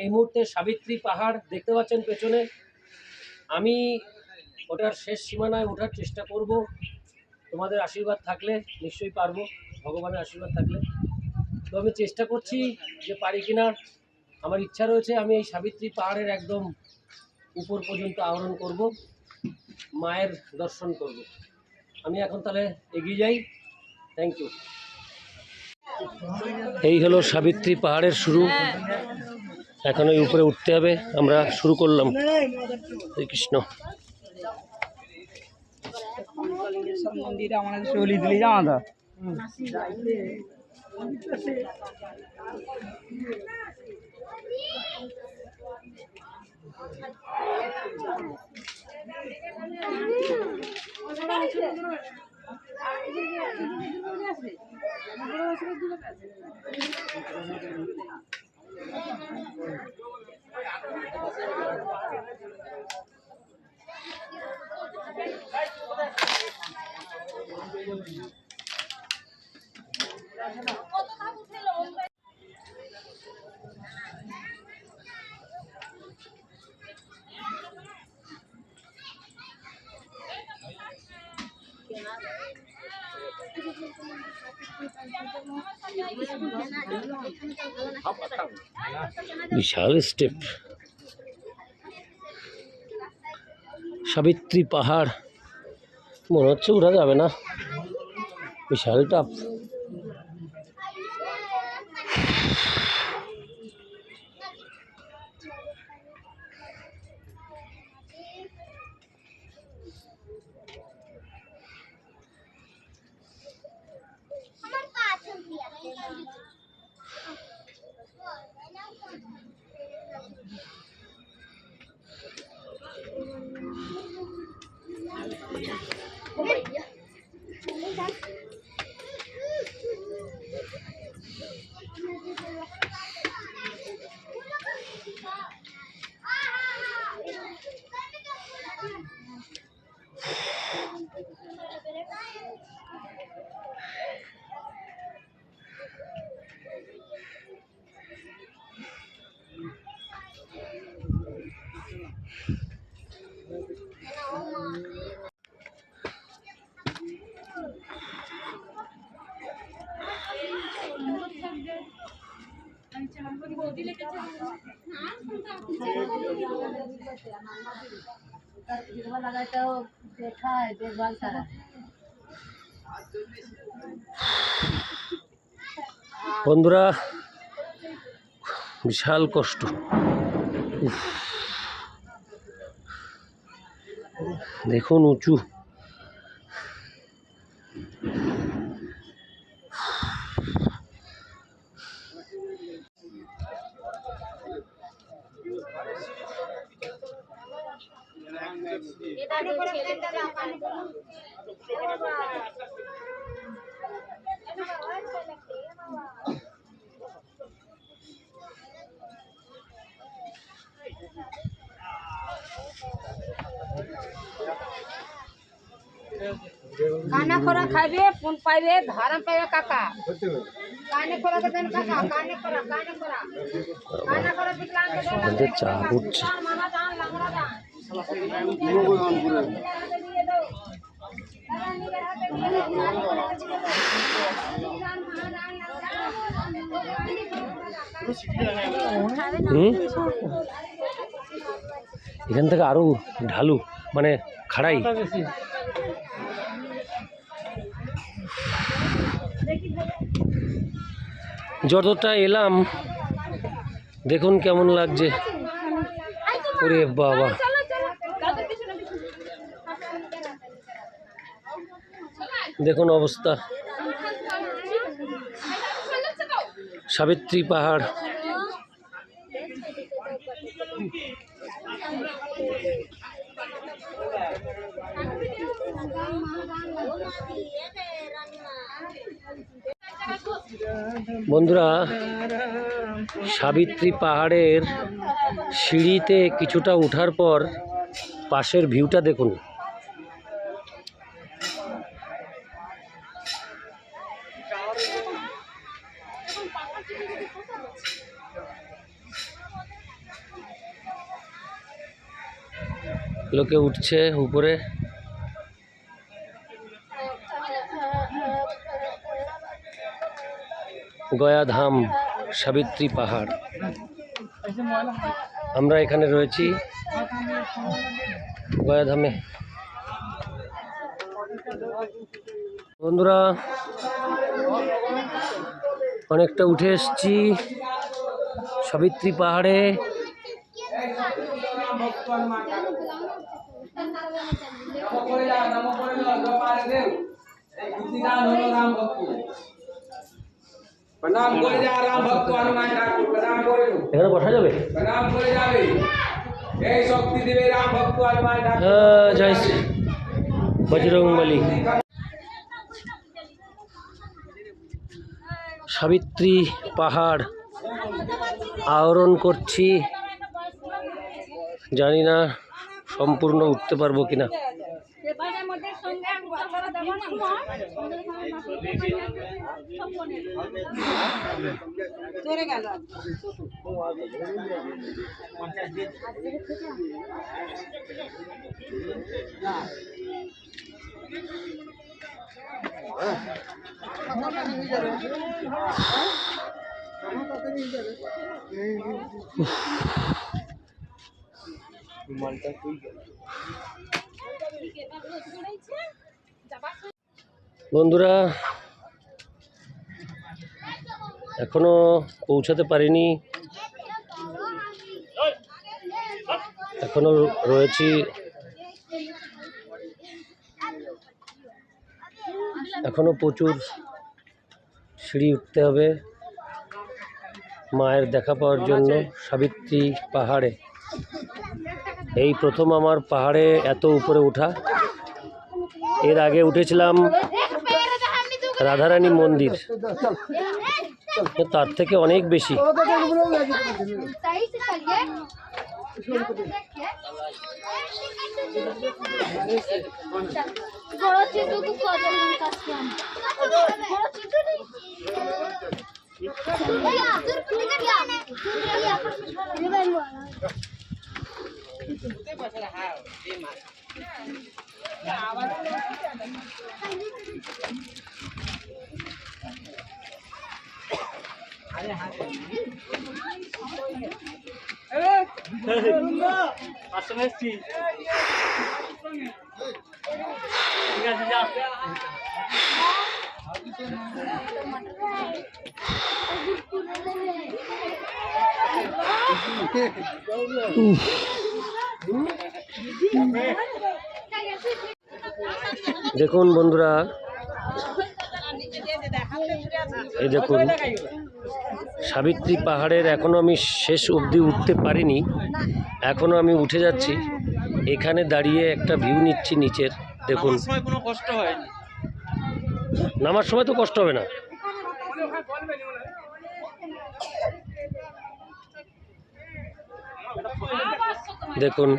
এই মুহূর্তে সাবিত্রী পাহাড় দেখতে পাচ্ছেন পেছনে। আমি ওটার শেষ সীমানায় ওঠার চেষ্টা করব। তোমাদের আশীর্বাদ থাকলে নিশ্চয়ই পারব ভগবানের আশীর্বাদ থাকলে। তো আমি চেষ্টা করছি যে পারি কিনা। আমার ইচ্ছা রয়েছে আমি এই সাবিত্রী পাহাড়ের একদম উপর পর্যন্ত আহরণ করব মায়ের দর্শন করব। আমি এখন তাহলে এগিয়ে যাই। থ্যাংক ইউ এই হলো সাবিত্রী পাহাড়ের শুরু। এখন ওই উপরে উঠতে হবে আমরা শুরু করলাম। হরে কৃষ্ণ। মন্দিরে বিশাল স্টেপ। সাবিত্রী পাহাড়। মনে হচ্ছে উঠা যাবে না। বিশাল টাপ বন্ধুরা বিশাল কষ্ট। দেখুন উঁচু। খাইবে ফোন পাইবে ধারম পাইবে কাকা কানে খোরা কে দেন কাকা কানে খোরা কানে খোরা কানে খোরা বিকলাঙ্গ কে দেন আমাদের চা উঠছে মামা দান লাংড়া দান হুম এখান থেকে আরো ঢালু মানে খাড়াই যতটা এলাম দেখুন কেমন লাগছে। ওরে বাবা। দেখুন অবস্থা। সাবিত্রী পাহাড়। বন্ধুরা সাবিত্রী পাহাড়ের সিঁড়িতে কিছুটা উঠার পর পাশের ভিউটা দেখুন। লোকে উঠছে উপরে। গয়াধাম সাবিত্রী পাহাড়। আমরা এখানে রয়েছি গয়াধামে। বন্ধুরা অনেকটা উঠে এসছি সাবিত্রী পাহাড়ে। প্রণাম করে যা রাম ভক্ত হনুমান ঠাকুর প্রণাম করে। এখানে বসা যাবে? প্রণাম করে যাবে। এই শক্তি দেবে রাম ভক্ত হনুমান ঠাকুর। হ্যাঁ, জয় শ্রী। সাবিত্রী পাহাড় আহরণ করছি। জানি না সম্পূর্ণ উঠতে পারব কিনা। না চলে গেল। বন্ধুরা, এখনও পৌঁছাতে পারিনি। এখনও রয়েছি। এখনও প্রচুর সিঁড়ি উঠতে হবে মায়ের দেখা পাওয়ার জন্য সাবিত্রী পাহাড়ে। এই প্রথম আমার পাহাড়ে এত উপরে ওঠা। এর আগে উঠেছিলাম রাধারানী মন্দির। তার থেকে অনেক বেশি। দেখুন বন্ধুরা এই দেখুন সাবিত্রী পাহাড়ের এখনও আমি শেষ অবধি উঠতে পারিনি। এখনও আমি উঠে যাচ্ছি। এখানে দাঁড়িয়ে একটা ভিউ নিচ্ছি নিচের দেখুন। কোনো কষ্ট হয়নি। নামার সময় তো কষ্ট হবে না। দেখুন।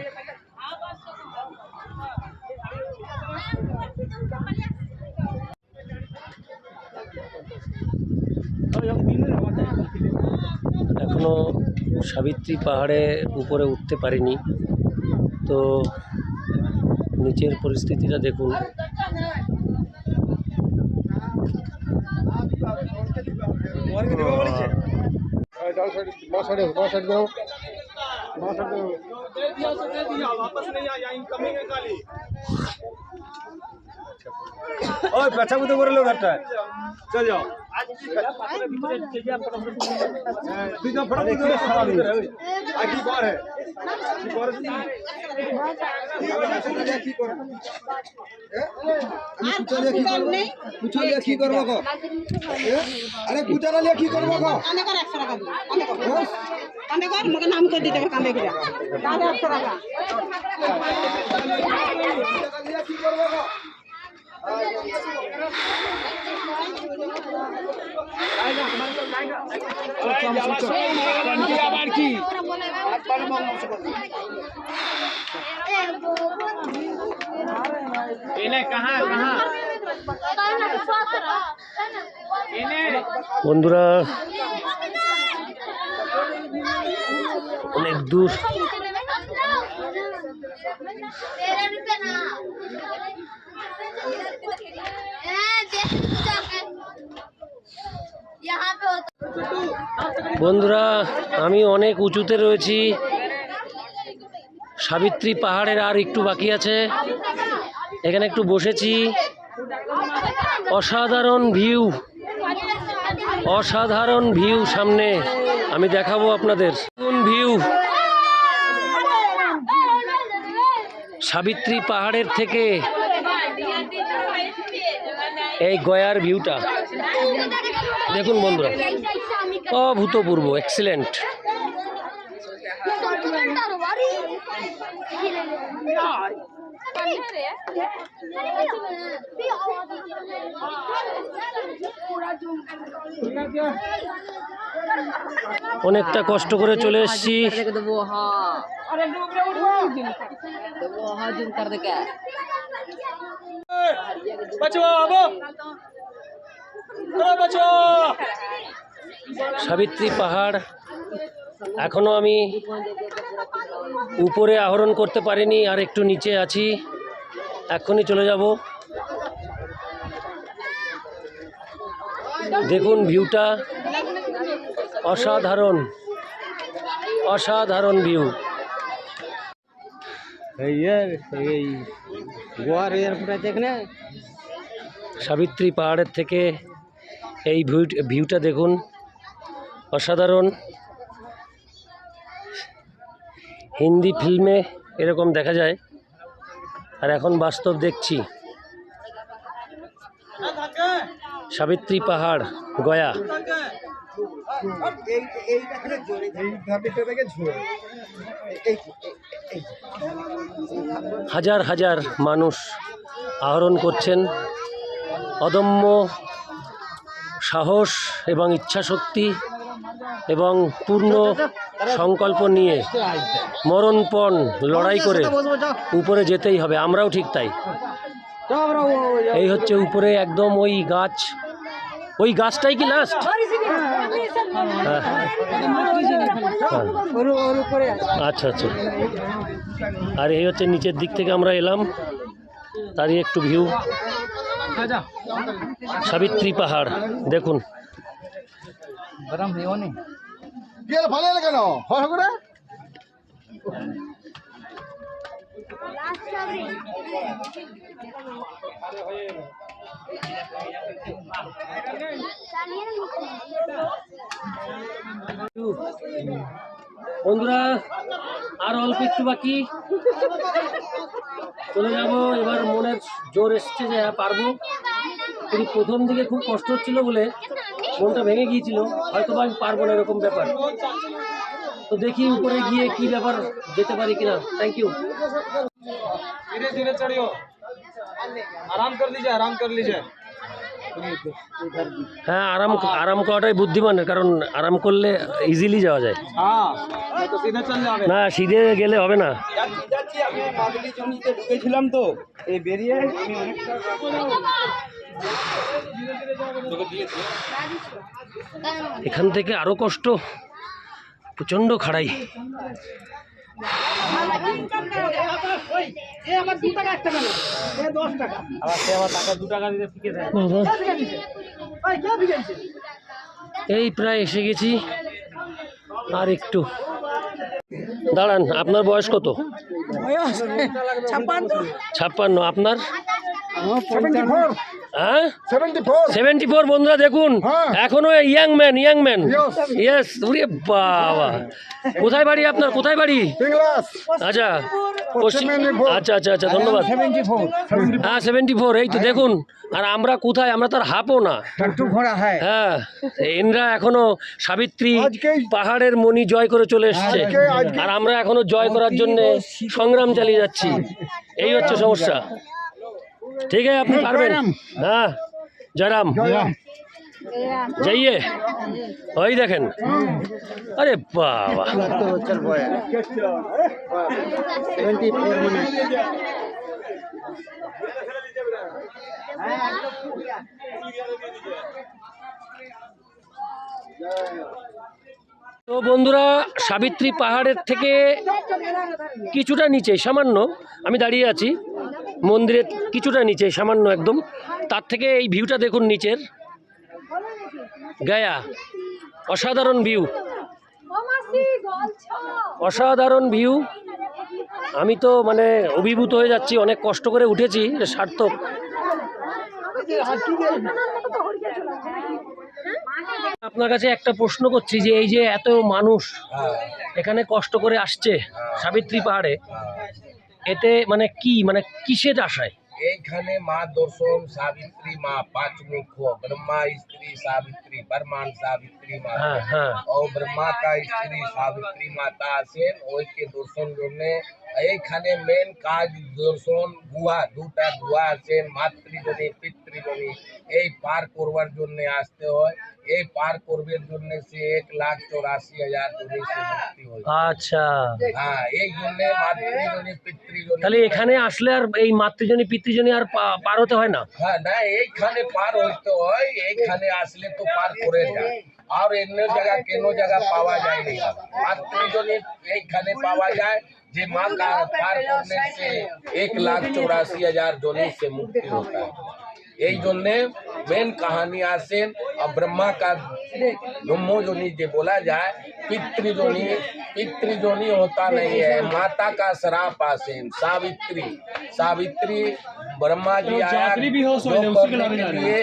এখনও সাবিত্রী পাহাড়ে উপরে উঠতে পারিনি। তো নিচের পরিস্থিতিটা দেখুন। ওই পেছা করে লোক একটা চল যাও। তুই তো ফটো তুলে খাওয়াবি আর কি করে কি করে কি করে পুছালে কি করব গো আরে পুচারালে কি করব গো কান্দে কর একশো টাকা দিই কান্দে কর কান্দে কর আমাকে নাম করে দিতে হবে কান্দে করে কান্দে একশো টাকা কি করব গো আবার কি এনে কাহা কাহা এনে বন্ধুরা অনেক দূর। বন্ধুরা, আমি অনেক উঁচুতে রয়েছি। সাবিত্রী পাহাড়ের আর একটু বাকি আছে। এখানে একটু বসেছি। অসাধারণ ভিউ। অসাধারণ ভিউ সামনে। আমি দেখাবো আপনাদের। কোন ভিউ। সাবিত্রী পাহাড়ের থেকে এই গয়ার ভিউটা। দেখুন বন্ধুরা অভূতপূর্ব এক্সিলেন্ট অনেকটা কষ্ট করে চলে এসছি। সাবিত্রী পাহাড়। এখনও আমি উপরে আহরণ করতে পারিনি আর একটু নিচে আছি। এক্ষুনি চলে যাব। দেখুন ভিউটা অসাধারণ। অসাধারণ ভিউ সাবিত্রী পাহাড়ের থেকে এই ভিউ ভিউটা দেখুন। অসাধারণ। হিন্দি ফিল্মে এরকম দেখা যায়। আর এখন বাস্তব দেখছি। সাবিত্রী পাহাড়, গয়া। হাজার হাজার মানুষ আহরণ করছেন। অদম্য সাহস এবং ইচ্ছাশক্তি এবং পূর্ণ সংকল্প নিয়ে মরণপণ লড়াই করে উপরে যেতেই হবে, আমরাও ঠিক তাই। এই হচ্ছে উপরে একদম ওই গাছ। ওই গাছটাই কি লাস্ট আচ্ছা আচ্ছা। আর এই হচ্ছে নিচের দিক থেকে আমরা এলাম। তারই একটু ভিউ সাবিত্রী পাহাড়, দেখুন। গেল ভালো লাগে কেন? হয় করে বন্ধুরা আর অল্প একটু বাকি। চলে যাব এবার মনের জোর এসছে যে হ্যাঁ পারব। কিন্তু প্রথম দিকে খুব কষ্ট হচ্ছিল বলে মনটা ভেঙে গিয়েছিল হয়তো আমি পারব না এরকম ব্যাপার। তো দেখি উপরে গিয়ে কি ব্যাপার যেতে পারি কিনা। থ্যাংক ইউ ধীরে ধীরে চড়িও। আরাম কর লিজে আরাম কর লিজে হ্যাঁ আরাম আরাম করাটাই বুদ্ধিমান কারণ আরাম করলে ইজিলি যাওয়া যায়। হ্যাঁ, না সিধে গেলে হবে না। ঢুকেছিলাম তো। বেরিয়ে এখান থেকে আরও কষ্ট প্রচণ্ড খাড়াই। এই প্রায় এসে গেছি আর একটু। দাঁড়ান আপনার বয়স কত? ছাপ্পান্ন আপনার? হ্যাঁ? সেভেন্টি ফোর বন্ধুরা দেখুন। হ্যাঁ। এখনও young man young man yes উরে বাবা। কোথায় বাড়ি আপনার? কোথায় বাড়ি? আচ্ছা। পশ্চিম আচ্ছা আচ্ছা আচ্ছা ধন্যবাদ। হ্যাঁ সেভেন্টি ফোর এই তো দেখুন। আর আমরা কোথায়? আমরা তার হাফও না। হ্যাঁ। হ্যাঁ এনরা এখনও সাবিত্রী পাহাড়ের মণি জয় করে চলে এসছে। আর আমরা এখনও জয় করার জন্য সংগ্রাম চালিয়ে যাচ্ছি। এই হচ্ছে সমস্যা। ঠিক আছে আপনি পারবেন হ্যাঁ জয়রাম যাইয়ে ওই দেখেন আরে বাবা তো বন্ধুরা সাবিত্রী পাহাড়ের থেকে কিছুটা নিচে সামান্য আমি দাঁড়িয়ে আছি। মন্দিরের কিছুটা নিচে সামান্য একদম। তার থেকে এই ভিউটা দেখুন নিচের। গায়া অসাধারণ ভিউ। অসাধারণ ভিউ। আমি তো মানে অভিভূত হয়ে যাচ্ছি অনেক কষ্ট করে উঠেছি সার্থক। আপনার কাছে একটা প্রশ্ন করছি যে এই যে এত মানুষ এখানে কষ্ট করে আসছে সাবিত্রী পাহাড়ে এতে মানে কি মানে কিসের আশায়? এইখানে মা দর্শন সাবিত্রী মা পাঁচ মুখ ব্রহ্মা স্ত্রী সাবিত্রী বর্মান সাবিত্রী মা। হ্যাঁ হ্যাঁ। ও ব্রহ্মা কা স্ত্রী সাবিত্রী মাতা আছেন ওইকে দর্শন জন্য। এইখানে মেন কাজ দর্শন গুহা দুটা গুহা আছেন মাতৃজনী পিতৃজনী এই পার করবার জন্য আসতে হয় এই পার করবার জন্য সে এক লাখ চৌরাশি হাজার জনী সে মুক্তি হয় আচ্ছা হ্যাঁ এই জন্য মাতৃজনী পিতৃজনী তাহলে এখানে আসলে আর এই মাতৃজনী পিতৃজনী আর পা- পার হতে হয় না হ্যাঁ না এইখানে পার হইতে হয় এইখানে আসলে তো পার করে যায় আর অন্য জায়গা কেন জায়গা পাওয়া যায় না মাতৃজনী এইখানে পাওয়া যায় যে माँ का पार करने से एक लाख चौरासी हजार जोनी से मुक्ति होता है এই জন্যে মেন কাহানি আসেন আর ব্রহ্মা কা ब्रह्मोजनी जो बोला जाए पितृजोनी पितृजोनी होता नहीं है माता का श्राप आसेन सावित्री सावित्री ब्रह्मा जी आया जो करने के लिए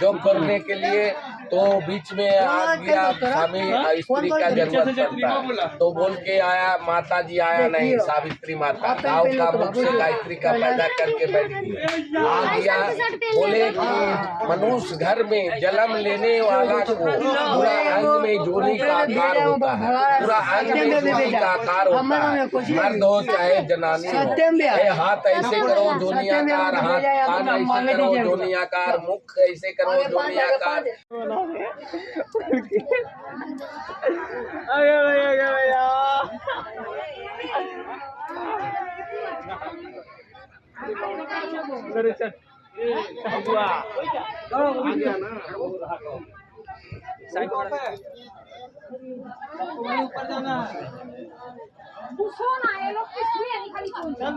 जो करने के लिए तो बीच में आ गया स्वामी स्त्री का जन्म करता है तो बोल के आया माता जी आया नहीं सावित्री माता। गाँव का मुख से गायत्री का पैदा करके बैठ गई। आ गया बोले कि मनुष्य घर में जन्म लेने वाला को पूरा अंग में जोनी का आकार होता है। पूरा अंग में जोनी का आकार होता है। मर्द हो चाहे जनानी हो। हाथ ऐसे करो जोनी आकार हाथ कान ऐसे करो जोनी आकार मुख ऐसे करो जोनी आकार। सोना ये लोग किस लिए नहीं खाली चल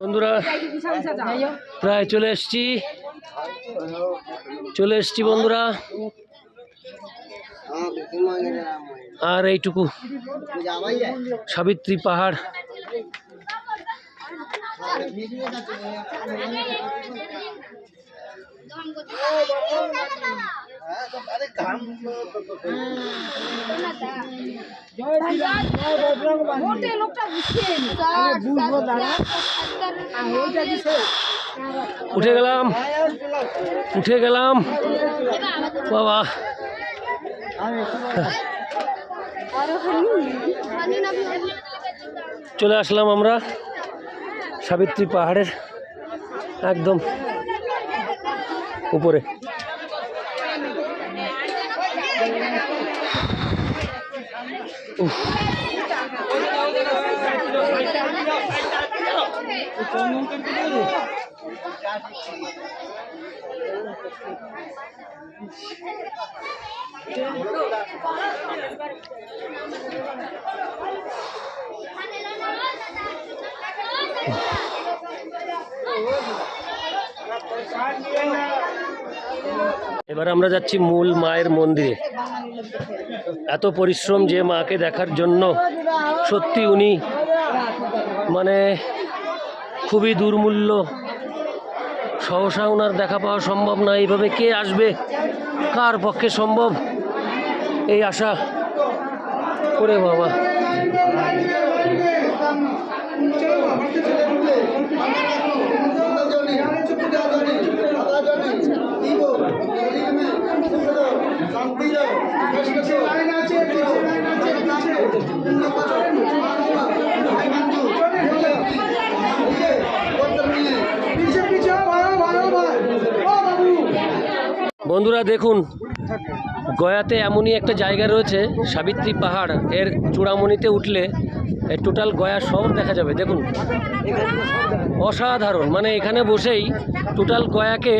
বন্ধুরা প্রায় চলে এসছি। চলে এসছি বন্ধুরা। আর এইটুকু সাবিত্রী পাহাড়। উঠে গেলাম। উঠে গেলাম। বাবা। চলে আসলাম আমরা সাবিত্রী পাহাড়ের একদম উপরে। উফ। এবার আমরা যাচ্ছি মূল মায়ের মন্দিরে। এত পরিশ্রম যে মাকে দেখার জন্য সত্যি উনি মানে খুবই দুর্মূল্য। সহসা ওনার দেখা পাওয়া সম্ভব না, এইভাবে কে আসবে? কার পক্ষে সম্ভব? এই আশা করে বাবা। বন্ধুরা দেখুন গয়াতে এমনই একটা জায়গা রয়েছে সাবিত্রী পাহাড়। এর চূড়ামণিতে উঠলে টোটাল গয়া শহর দেখা যাবে, দেখুন। অসাধারণ মানে এখানে বসেই টোটাল গয়াকে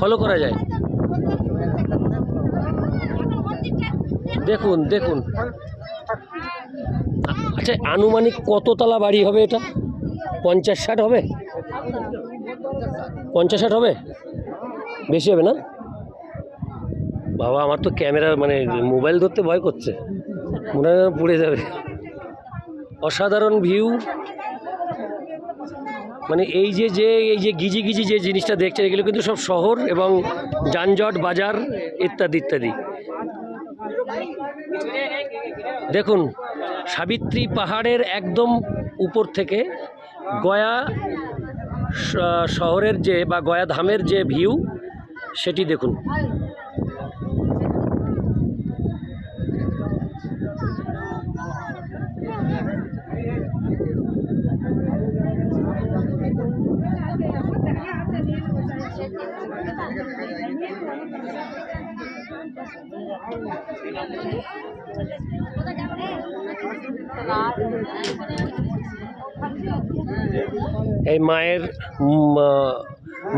ফলো করা যায়। দেখুন দেখুন। আচ্ছা আনুমানিক কত তলা বাড়ি হবে এটা? পঞ্চাশ ষাট হবে? পঞ্চাশ ষাট হবে? বেশি হবে না? বাবা, আমার তো ক্যামেরা মানে মোবাইল ধরতে ভয় করছে। মনে হয় পড়ে যাবে। অসাধারণ ভিউ। মানে এই যে যে, এই যে গিজি গিজি যে জিনিসটা দেখছেন, এগুলো কিন্তু সব শহর এবং যানজট, বাজার ইত্যাদি ইত্যাদি। দেখুন, সাবিত্রী পাহাড়ের একদম উপর থেকে গয়া শহরের যে বা গয়া ধামের যে ভিউ, সেটি দেখুন। মায়ের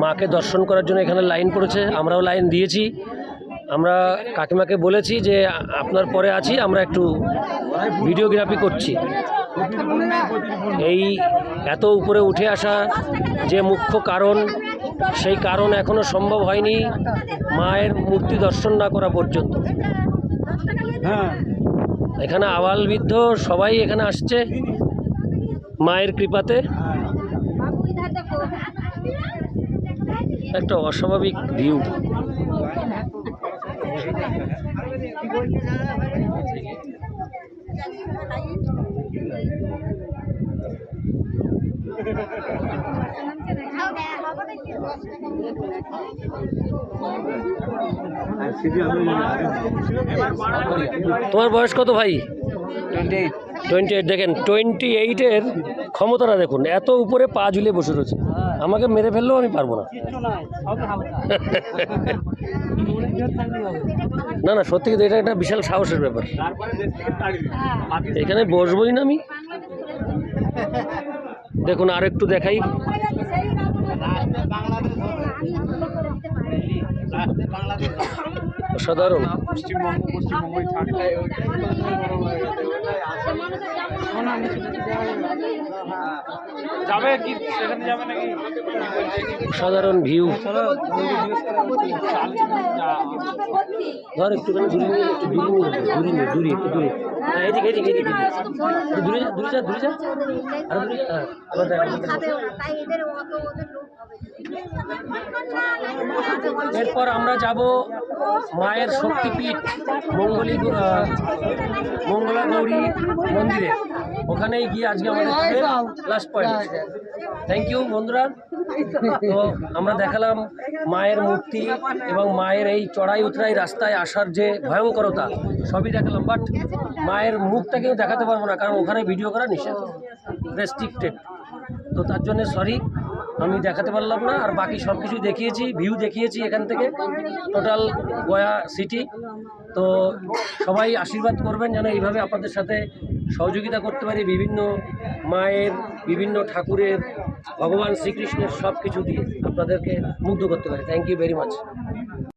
মাকে দর্শন করার জন্য এখানে লাইন পড়েছে, আমরাও লাইন দিয়েছি। আমরা কাকিমাকে বলেছি যে, আপনার পরে আছি, আমরা একটু ভিডিওগ্রাফি করছি। এই এত উপরে উঠে আসা যে মুখ্য কারণ, সেই কারণ এখনও সম্ভব হয়নি মায়ের মূর্তি দর্শন না করা পর্যন্ত। এখানে আবাল বৃদ্ধ সবাই এখানে আসছে মায়ের কৃপাতে বাবু ইধার দেখো একটা অস্বাভাবিক ভিউ তোমার বয়স কত ভাই? টোয়েন্টি এইট দেখেন টোয়েন্টি এইটের ক্ষমতাটা দেখুন, এত উপরে পা ঝুলিয়ে বসে রয়েছে। আমাকে মেরে ফেললেও আমি পারব না। না না, সত্যি কিন্তু এটা একটা বিশাল সাহসের ব্যাপার। এখানে বসবোই না আমি। দেখুন আর একটু দেখাই অসাধারণ। যাবে কি? সেখানে যাবে নাকি? অসাধারণ ভিউ। ধর একটুখানি দূরে একটু দূরে নিয়ে দূরে দূরে একটু দূরে। এদিকে এদিকে এদিকে একটু দূরে যা দূরে যা দূরে যা। আর দূরে যা এরপর আমরা যাব মায়ের শক্তিপীঠ মঙ্গলী মঙ্গলা গৌরী মন্দিরে। ওখানেই গিয়ে আজকে আমাদের লাস্ট পয়েন্ট থ্যাংক ইউ বন্ধুরা। তো আমরা দেখালাম মায়ের মূর্তি এবং মায়ের এই চড়াই উতরাই রাস্তায় আসার যে ভয়ঙ্করতা, সবই দেখালাম। বাট মায়ের মুখটা কেউ দেখাতে পারব না, কারণ ওখানে ভিডিও করা নিষেধ রেস্ট্রিক্টেড তো তার জন্য সরি আমি দেখাতে পারলাম না, আর বাকি সব কিছু দেখিয়েছি ভিউ দেখিয়েছি এখান থেকে টোটাল গয়া সিটি তো সবাই আশীর্বাদ করবেন যেন এইভাবে আপনাদের সাথে সহযোগিতা করতে পারি, বিভিন্ন মায়ের, বিভিন্ন ঠাকুরের, ভগবান শ্রীকৃষ্ণের সব কিছু দিয়ে আপনাদেরকে মুগ্ধ করতে পারি। Thank you very much